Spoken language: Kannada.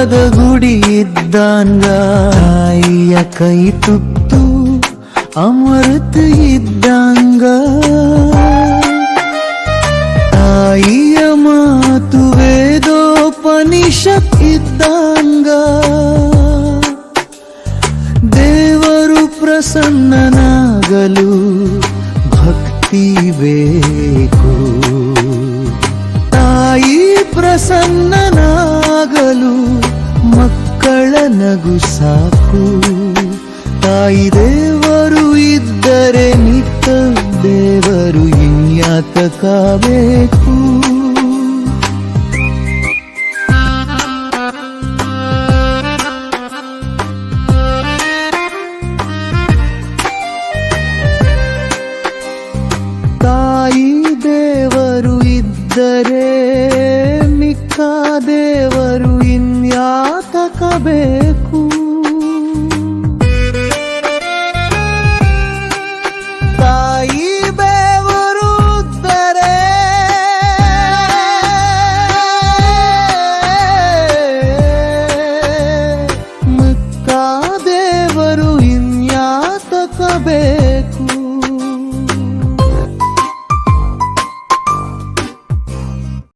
ಬೆಟ್ಟದ ಗುಡಿ ಇದ್ದಾಂಗ ತಾಯಿಯ ಕೈ ತುತ್ತು ಅಮೃತ ಇದ್ದಾಂಗ. ತಾಯಿಯ ಮಾತು ವೇದೋಪನಿಷತ್ ಇದ್ದಾಂಗ. ದೇವರು ಪ್ರಸನ್ನನಾಗಲು ಭಕ್ತಿ ಬೇಕು. ತಾಯಿ ಪ್ರಸನ್ನನಾಗಲು ಮಕ್ಕಳ ನಗು ಸಾಕು. ತಾಯಿ ದೇವರು ಇದ್ದರೆ ನಿತ್ತ ದೇವರು ಇನ್ಯಾತಕಬೇಕು ತಾಯಿ vez.